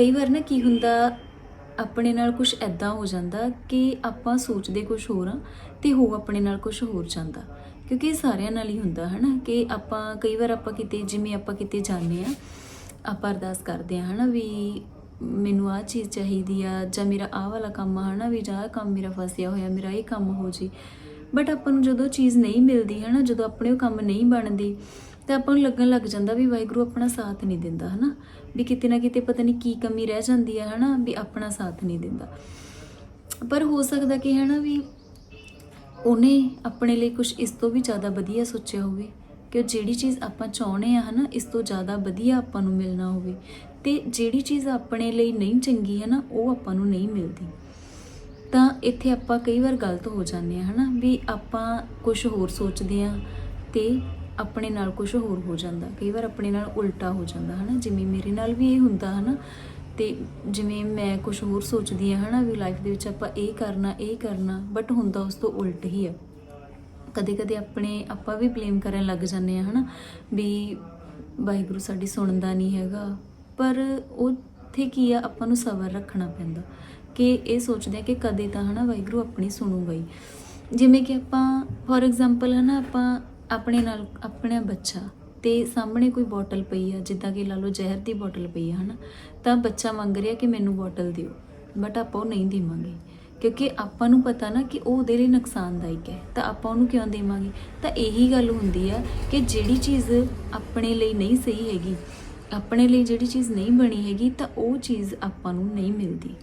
ਕਈ ਵਾਰ ਨਾ ਕੀ ਹੁੰਦਾ, ਆਪਣੇ ਨਾਲ ਕੁਝ ਐਦਾਂ ਹੋ ਜਾਂਦਾ ਕਿ ਆਪਾਂ ਸੋਚਦੇ ਕੁਝ ਹੋਰ ਆ ਤੇ ਹੋ ਆਪਣੇ ਨਾਲ ਕੁਝ ਹੋਰ ਜਾਂਦਾ। ਕਿਉਂਕਿ ਇਹ ਸਾਰਿਆਂ ਨਾਲ ਹੀ ਹੁੰਦਾ ਹੈ ਨਾ ਕਿ ਆਪਾਂ ਕਈ ਵਾਰ ਆਪਾਂ ਕਿਤੇ, ਜਿਵੇਂ ਆਪਾਂ ਕਿਤੇ ਜਾਂਦੇ ਆ ਆਪਾਂ ਅਰਦਾਸ ਕਰਦੇ ਆ ਹਨਾ ਵੀ ਮੈਨੂੰ ਆਹ ਚੀਜ਼ ਚਾਹੀਦੀ ਆ ਜਾਂ ਮੇਰਾ ਆਹ ਵਾਲਾ ਕੰਮ ਆ ਹਨਾ ਵੀ ਜਾਂ ਆਹ ਕੰਮ ਮੇਰਾ ਫਸਿਆ ਹੋਇਆ, ਮੇਰਾ ਇਹ ਕੰਮ ਹੋ ਜੀ। ਬਟ ਆਪਾਂ ਨੂੰ ਜਦੋਂ ਚੀਜ਼ ਨਹੀਂ ਮਿਲਦੀ ਹਨਾ, ਜਦੋਂ ਆਪਣੇ ਉਹ ਕੰਮ ਨਹੀਂ ਬਣਦੀ ਤਾਂ ਆਪਾਂ ਨੂੰ ਲੱਗਣ ਲੱਗ ਜਾਂਦਾ ਵੀ ਵਾਹਿਗੁਰੂ ਆਪਣਾ ਸਾਥ ਨਹੀਂ ਦਿੰਦਾ, ਹਨਾ? ਵੀ ਕਿਤੇ ਨਾ ਕਿਤੇ ਪਤਾ ਨਹੀਂ ਕੀ ਕਮੀ ਰਹਿ ਜਾਂਦੀ ਹੈ ਹਨਾ? ਵੀ ਆਪਣਾ ਸਾਥ ਨਹੀਂ ਦਿੰਦਾ। ਪਰ ਹੋ ਸਕਦਾ ਕਿ, ਹਨਾ, ਵੀ ਉਹਨੇ ਆਪਣੇ ਲਈ ਕੁਝ ਇਸ ਤੋਂ ਵੀ ਜ਼ਿਆਦਾ ਵਧੀਆ ਸੋਚਿਆ ਹੋਵੇ ਕਿ ਉਹ ਜਿਹੜੀ ਚੀਜ਼ ਆਪਾਂ ਚਾਹੁੰਦੇ ਆ, ਹਨਾ, ਇਸ ਤੋਂ ਜ਼ਿਆਦਾ ਵਧੀਆ ਆਪਾਂ ਨੂੰ ਮਿਲਣਾ ਹੋਵੇ ਤੇ ਜਿਹੜੀ ਚੀਜ਼ ਆਪਣੇ ਲਈ ਨਹੀਂ ਚੰਗੀ ਹੈ ਨਾ ਉਹ ਆਪਾਂ ਨੂੰ ਨਹੀਂ ਮਿਲਦੀ। ਤਾਂ ਇੱਥੇ ਆਪਾਂ ਕਈ ਵਾਰ ਗਲਤ ਹੋ ਜਾਂਦੇ ਆ, ਹਨਾ, ਵੀ ਆਪਾਂ ਕੁਝ ਹੋਰ ਸੋਚਦੇ ਆ ਤੇ ਆਪਣੇ ਨਾਲ ਕੁਝ ਹੋਰ ਹੋ ਜਾਂਦਾ। ਕਈ ਵਾਰ ਆਪਣੇ ਨਾਲ ਉਲਟਾ ਹੋ ਜਾਂਦਾ, ਹਨਾ? ਜਿਵੇਂ ਮੇਰੇ ਨਾਲ ਵੀ ਇਹ ਹੁੰਦਾ, ਹਨਾ? ਤੇ ਜਿਵੇਂ ਮੈਂ ਕੁਝ ਹੋਰ ਸੋਚਦੀ ਆ ਹਨਾ? ਵੀ ਲਾਈਫ ਦੇ ਵਿੱਚ ਆਪਾਂ ਇਹ ਕਰਨਾ ਇਹ ਕਰਨਾ ਬਟ ਹੁੰਦਾ ਉਸ ਤੋਂ ਉਲਟ ਹੀ ਆ। ਕਦੇ ਕਦੇ ਆਪਣੇ ਆਪਾਂ ਵੀ ਬਲੇਮ ਕਰਨ ਲੱਗ ਜਾਂਦੇ ਆ ਹਨਾ? ਵੀ ਵਾਹਿਗੁਰੂ ਸਾਡੀ ਸੁਣਦਾ ਨਹੀਂ ਹੈਗਾ। ਪਰ ਉੱਥੇ ਕੀ ਆ? ਆਪਾਂ ਨੂੰ ਸਬਰ ਰੱਖਣਾ ਪੈਂਦਾ। ਕਿ ਇਹ ਸੋਚਦੇ ਆ ਕਿ ਕਦੇ ਤਾਂ, ਹਨਾ? ਵਾਹਿਗੁਰੂ ਆਪਣੀ ਸੁਣੂਗਾ ਹੀ। ਜਿਵੇਂ ਕਿ ਆਪਾਂ ਫੋਰ ਐਗਜ਼ਾਮਪਲ ਹਨਾ? ਆਪਾਂ ਆਪਣੇ ਨਾਲ, ਆਪਣਾ ਬੱਚਾ ਤੇ ਸਾਹਮਣੇ ਕੋਈ ਬੋਟਲ ਪਈ ਆ, ਜਿੱਦਾਂ ਕਿ ਲਾ ਲਓ ਜ਼ਹਿਰ ਦੀ ਬੋਟਲ ਪਈ ਆ, ਹਨਾ? ਤਾਂ ਬੱਚਾ ਮੰਗ ਰਿਹਾ ਕਿ ਮੈਨੂੰ ਬੋਟਲ ਦਿਓ ਬਟ ਆਪਾਂ ਉਹ ਨਹੀਂ ਦੇਵਾਂਗੇ। ਕਿਉਂਕਿ ਆਪਾਂ ਨੂੰ ਪਤਾ ਨਾ ਕਿ ਉਹ ਉਹਦੇ ਲਈ ਨੁਕਸਾਨਦਾਇਕ ਹੈ, ਤਾਂ ਆਪਾਂ ਉਹਨੂੰ ਕਿਉਂ ਦੇਵਾਂਗੇ? ਤਾਂ ਇਹੀ ਗੱਲ ਹੁੰਦੀ ਆ ਕਿ ਜਿਹੜੀ ਚੀਜ਼ ਆਪਣੇ ਲਈ ਨਹੀਂ ਸਹੀ ਹੈਗੀ, ਆਪਣੇ ਲਈ ਜਿਹੜੀ ਚੀਜ਼ ਨਹੀਂ ਬਣੀ ਹੈਗੀ, ਤਾਂ ਉਹ ਚੀਜ਼ ਆਪਾਂ ਨੂੰ ਨਹੀਂ ਮਿਲਦੀ।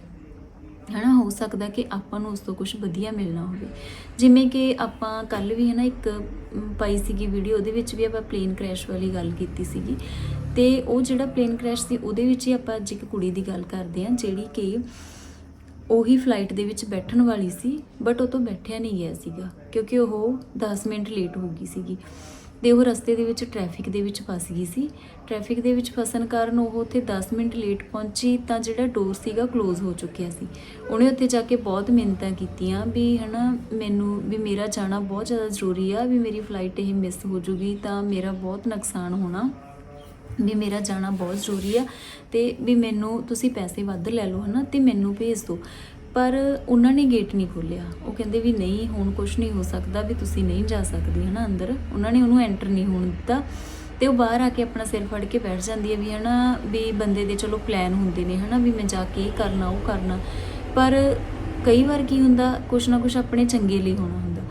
ਹਨਾ, ਹੋ ਸਕਦਾ ਕਿ ਆਪਾਂ ਨੂੰ ਉਸ ਤੋਂ ਕੁਝ ਵਧੀਆ ਮਿਲਣਾ ਹੋਵੇ। ਜਿਵੇਂ ਕਿ ਆਪਾਂ ਕੱਲ ਵੀ ਹਨਾ ਇੱਕ ਪਾਈ ਸੀਗੀ ਵੀਡੀਓ ਉਹਦੇ ਵਿੱਚ ਵੀ ਆਪਾਂ ਪਲੇਨ ਕ੍ਰੈਸ਼ ਵਾਲੀ ਗੱਲ ਕੀਤੀ ਸੀਗੀ। ਤੇ ਉਹ ਜਿਹੜਾ ਪਲੇਨ ਕ੍ਰੈਸ਼ ਸੀ, ਉਹਦੇ ਵਿੱਚ ਹੀ ਆਪਾਂ ਅੱਜ ਇੱਕ ਕੁੜੀ ਦੀ ਗੱਲ ਕਰਦੇ ਹਾਂ, ਜਿਹੜੀ ਕਿ ਉਹੀ ਫਲਾਈਟ ਦੇ ਵਿੱਚ ਬੈਠਣ ਵਾਲੀ ਸੀ ਬਟ ਉਹ ਤੋਂ ਬੈਠਿਆ ਨਹੀਂ ਗਿਆ ਸੀਗਾ, ਕਿਉਂਕਿ ਉਹ 10 ਮਿੰਟ ਲੇਟ ਹੋ ਗਈ ਸੀਗੀ। ਤੇ ਉਹ ਰਸਤੇ ਦੇ ਵਿੱਚ ਟ੍ਰੈਫਿਕ ਦੇ ਵਿੱਚ ਫਸ ਗਈ ਸੀ। ਟ੍ਰੈਫਿਕ ਦੇ ਵਿੱਚ ਫਸਣ ਕਾਰਨ ਉਹ ਉੱਥੇ 10 ਮਿੰਟ ਲੇਟ ਪਹੁੰਚੀ ਤਾਂ ਜਿਹੜਾ ਡੋਰ ਸੀਗਾ ਕਲੋਜ਼ ਹੋ ਚੁੱਕਿਆ ਸੀ। ਉਹਨੇ ਉੱਥੇ ਜਾ ਕੇ ਬਹੁਤ ਮਿੰਨਤਾਂ ਕੀਤੀਆਂ ਵੀ ਹਨਾ, ਮੈਨੂੰ ਵੀ ਮੇਰਾ ਜਾਣਾ ਬਹੁਤ ਜ਼ਿਆਦਾ ਜ਼ਰੂਰੀ ਆ, ਵੀ ਮੇਰੀ ਫਲਾਈਟ ਇਹ ਮਿਸ ਹੋ ਜੂਗੀ ਤਾਂ ਮੇਰਾ ਬਹੁਤ ਨੁਕਸਾਨ ਹੋਣਾ, ਵੀ ਮੇਰਾ ਜਾਣਾ ਬਹੁਤ ਜ਼ਰੂਰੀ ਆ ਤੇ ਵੀ ਮੈਨੂੰ ਤੁਸੀਂ ਪੈਸੇ ਵੱਧ ਲੈ ਲਓ ਹਨਾ ਤੇ ਮੈਨੂੰ ਭੇਜ ਦਿਓ। ਪਰ ਉਹਨਾਂ ਨੇ ਗੇਟ ਨਹੀਂ ਖੋਲਿਆ ਉਹ ਕਹਿੰਦੇ ਵੀ ਨਹੀਂ, ਹੁਣ ਕੁਝ ਨਹੀਂ ਹੋ ਸਕਦਾ ਵੀ ਤੁਸੀਂ ਨਹੀਂ ਜਾ ਸਕਦੇ, ਹਨਾ, ਅੰਦਰ। ਉਹਨਾਂ ਨੇ ਉਹਨੂੰ ਐਂਟਰ ਨਹੀਂ ਹੋਣ ਦਿੱਤਾ ਤੇ ਉਹ ਬਾਹਰ ਆ ਕੇ ਆਪਣਾ ਸਿਰ ਫੜ ਕੇ ਬੈਠ ਜਾਂਦੀ ਹੈ ਵੀ, ਹਨਾ, ਵੀ ਬੰਦੇ ਦੇ ਚਲੋ ਪਲਾਨ ਹੁੰਦੇ ਨੇ, ਹਨਾ, ਵੀ ਮੈਂ ਜਾ ਕੇ ਇਹ ਕਰਨਾ, ਉਹ ਕਰਨਾ। ਪਰ ਕਈ ਵਾਰ ਕੀ ਹੁੰਦਾ, ਕੁਛ ਨਾ ਕੁਛ ਆਪਣੇ ਚੰਗੇ ਲਈ ਹੋਣਾ ਹੁੰਦਾ।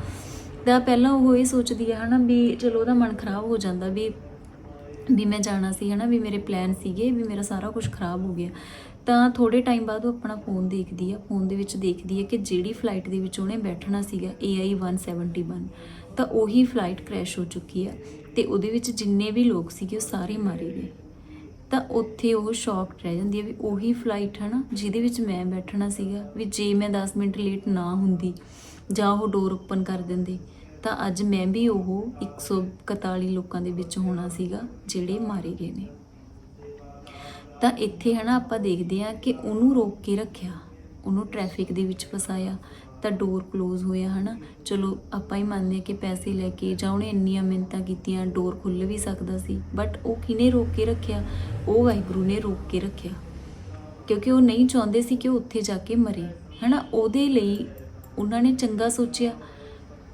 ਤਾਂ ਪਹਿਲਾਂ ਉਹ ਇਹ ਸੋਚਦੀ ਹੈ, ਹਨਾ, ਵੀ ਚਲੋ ਉਹਦਾ ਮਨ ਖਰਾਬ ਹੋ ਜਾਂਦਾ ਵੀ ਵੀ ਮੈਂ ਜਾਣਾ ਸੀ, ਹਨਾ, ਵੀ ਮੇਰੇ ਪਲਾਨ ਸੀਗੇ, ਵੀ ਮੇਰਾ ਸਾਰਾ ਕੁਝ ਖਰਾਬ ਹੋ ਗਿਆ। ਤਾਂ ਥੋੜੇ ਟਾਈਮ ਬਾਅਦ ਉਹ ਆਪਣਾ ਫੋਨ ਦੇਖਦੀ ਆ ਫੋਨ ਦੇ ਵਿੱਚ ਦੇਖਦੀ ਹੈ ਕਿ ਜਿਹੜੀ ਫਲਾਈਟ ਦੇ ਵਿੱਚ ਉਹਨੇ ਬੈਠਣਾ ਸੀਗਾ AI 171 ਤਾਂ ਉਹੀ ਫਲਾਈਟ ਕ੍ਰੈਸ਼ ਹੋ ਚੁੱਕੀ ਆ ਤੇ ਉਹਦੇ ਵਿੱਚ ਜਿੰਨੇ ਵੀ ਲੋਕ ਸੀਗੇ ਉਹ ਸਾਰੇ ਮਾਰੇ ਗਏ। ਤਾਂ ਉੱਥੇ ਉਹ ਸ਼ੌਕਡ ਰਹਿ ਜਾਂਦੀ ਹੈ ਵੀ ਉਹੀ ਫਲਾਈਟ ਹੈ ਨਾ ਜਿਹਦੇ ਵਿੱਚ ਮੈਂ ਬੈਠਣਾ ਸੀਗਾ, ਵੀ ਜੇ ਮੈਂ 10 ਮਿੰਟ ਲੇਟ ਨਾ ਹੁੰਦੀ ਜਾਂ ਉਹ ਡੋਰ ਓਪਨ ਕਰ ਦਿੰਦੇ, ਤਾਂ ਅੱਜ ਮੈਂ ਵੀ ਉਹ 141 ਲੋਕਾਂ ਦੇ ਵਿੱਚ ਹੋਣਾ ਸੀਗਾ ਜਿਹੜੇ ਮਾਰੇ ਗਏ ਨੇ। ਤਾਂ ਇੱਥੇ ਹਨਾ ਆਪਾਂ ਦੇਖਦੇ ਆ ਕਿ ਉਹਨੂੰ ਰੋਕ ਕੇ ਰੱਖਿਆ, ਉਹਨੂੰ ਟ੍ਰੈਫਿਕ ਦੇ ਵਿੱਚ ਫਸਾਇਆ, ਤਾਂ ਡੋਰ ক্লোਜ਼ ਹੋਇਆ ਹਨਾ। ਚਲੋ ਆਪਾਂ ਹੀ ਮੰਨਦੇ ਆ ਕਿ ਪੈਸੇ ਲੈ ਕੇ ਜਾਂ ਉਹਨੇ ਇੰਨੀਆਂ ਮਿੰਤਾਂ ਕੀਤੀਆਂ ਡੋਰ ਖੁੱਲ ਵੀ ਸਕਦਾ ਸੀ ਬਟ ਉਹ ਕਿਨੇ ਰੋਕ ਕੇ ਰੱਖਿਆ? ਉਹ ਵਾਹਿਗੁਰੂ ਨੇ ਰੋਕ ਕੇ ਰੱਖਿਆ। ਕਿਉਂਕਿ ਉਹ ਨਹੀਂ ਚਾਹੁੰਦੇ ਸੀ ਕਿ ਉਹ ਉੱਥੇ ਜਾ ਕੇ ਮਰੇ। ਹਨਾ, ਉਹਦੇ ਲਈ ਉਹਨਾਂ ਨੇ ਚੰਗਾ ਸੋਚਿਆ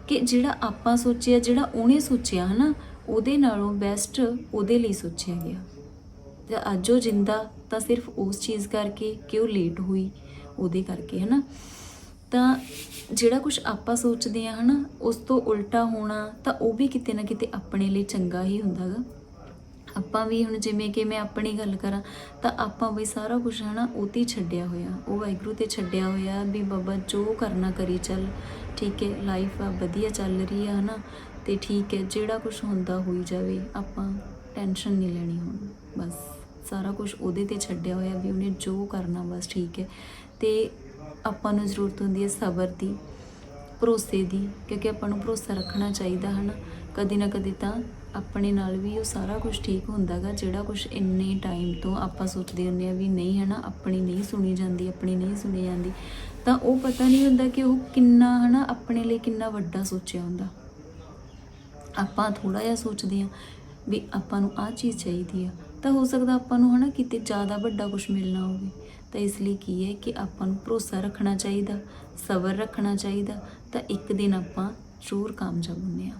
ਕਿ ਜਿਹੜਾ ਆਪਾਂ ਸੋਚਿਆ, ਜਿਹੜਾ ਉਹਨੇ ਸੋਚਿਆ ਹਨਾ, ਉਹਦੇ ਨਾਲੋਂ ਬੈਸਟ ਉਹਦੇ ਲਈ ਸੋਚਿਆ ਗਿਆ। ਤੇ ਅੱਜ ਉਹ ਜਿੰਦਾ ਤਾਂ ਸਿਰਫ ਉਸ ਚੀਜ਼ ਕਰਕੇ ਕਿ ਉਹ ਲੇਟ ਹੋਈ, ਉਹਦੇ ਕਰਕੇ, ਹਨਾ? ਤਾਂ ਜਿਹੜਾ ਕੁਝ ਆਪਾਂ ਸੋਚਦੇ ਆ ਹਨਾ, ਉਸ ਤੋਂ ਉਲਟਾ ਹੋਣਾ ਤਾਂ ਉਹ ਵੀ ਕਿਤੇ ਨਾ ਕਿਤੇ ਆਪਣੇ ਲਈ ਚੰਗਾ ਹੀ ਹੁੰਦਾਗਾ ਆਪਾਂ ਵੀ ਹੁਣ ਜਿਵੇਂ ਕਿ ਮੈਂ ਆਪਣੀ ਗੱਲ ਕਰਾਂ, ਤਾਂ ਆਪਾਂ ਵੀ ਸਾਰਾ ਕੁਝ ਹਨਾ, ਉਹ ਤੇ ਹੀ ਛੱਡਿਆ ਹੋਇਆ। ਉਹ ਵਾਹਿਗੁਰੂ ਤੇ ਛੱਡਿਆ ਹੋਇਆ ਵੀ ਬਾਬਾ ਜੋ ਕਰਨਾ ਕਰੀ ਚੱਲ, ਠੀਕ ਹੈ ਲਾਈਫ ਆ, ਵਧੀਆ ਚੱਲ ਰਹੀ ਆ, ਹਨਾ, ਤੇ ਠੀਕ ਹੈ, ਜਿਹੜਾ ਕੁਝ ਹੁੰਦਾ ਹੋਈ ਜਾਵੇ, ਆਪਾਂ ਟੈਨਸ਼ਨ ਨਹੀਂ ਲੈਣੀ ਹੁਣ। ਬਸ ਸਾਰਾ ਕੁਝ ਉਹਦੇ ਤੇ ਛੱਡਿਆ ਹੋਇਆ ਵੀ ਉਹਨੇ ਜੋ ਕਰਨਾ ਬਸ ਠੀਕ ਹੈ। ਤੇ ਆਪਾਂ ਨੂੰ ਜ਼ਰੂਰਤ ਹੁੰਦੀ ਹੈ ਸਬਰ ਦੀ, ਭਰੋਸੇ ਦੀ, ਕਿਉਂਕਿ ਆਪਾਂ ਨੂੰ ਭਰੋਸਾ ਰੱਖਣਾ ਚਾਹੀਦਾ ਹਨਾ। ਕਦੀ ਨਾ ਕਦੀ ਤਾਂ ਆਪਣੇ ਨਾਲ ਵੀ ਉਹ ਸਾਰਾ ਕੁਝ ਠੀਕ ਹੁੰਦਾਗਾ, ਜਿਹੜਾ ਕੁਝ ਇੰਨੇ ਟਾਈਮ ਤੋਂ ਆਪਾਂ ਸੋਚਦੇ ਹੁੰਦੇ ਆ ਵੀ ਨਹੀਂ ਹਨਾ, ਆਪਣੀ ਨਹੀਂ ਸੁਣੀ ਜਾਂਦੀ, ਆਪਣੀ ਨਹੀਂ ਸੁਣੀ ਜਾਂਦੀ। ਤਾਂ ਉਹ ਪਤਾ ਨਹੀਂ ਹੁੰਦਾ ਕਿ ਉਹ ਕਿੰਨਾ ਹਨਾ, ਆਪਣੇ ਲਈ ਕਿੰਨਾ ਵੱਡਾ ਸੋਚਿਆ ਹੁੰਦਾ। ਆਪਾਂ ਥੋੜਾ ਜਿਹਾ ਸੋਚਦੇ ਆ ਵੀ ਆਪਾਂ ਨੂੰ ਆਹ ਚੀਜ਼ ਚਾਹੀਦੀ ਆ ਤਾਂ ਹੋ ਸਕਦਾ ਆਪਾਂ ਨੂੰ ਹਨਾ ਕਿਤੇ ਜ਼ਿਆਦਾ ਵੱਡਾ ਕੁਝ ਮਿਲਣਾ ਹੋਵੇ। ਤਾਂ ਇਸ ਲਈ ਕੀ ਹੈ ਕਿ ਆਪਾਂ ਨੂੰ ਭਰੋਸਾ ਰੱਖਣਾ ਚਾਹੀਦਾ, ਸਬਰ ਰੱਖਣਾ ਚਾਹੀਦਾ। ਤਾਂ ਇੱਕ ਦਿਨ ਆਪਾਂ ਜ਼ਰੂਰ ਕਾਮਯਾਬ ਹੁੰਦੇ ਹਾਂ।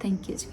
ਥੈਂਕ ਯੂ ਜੀ।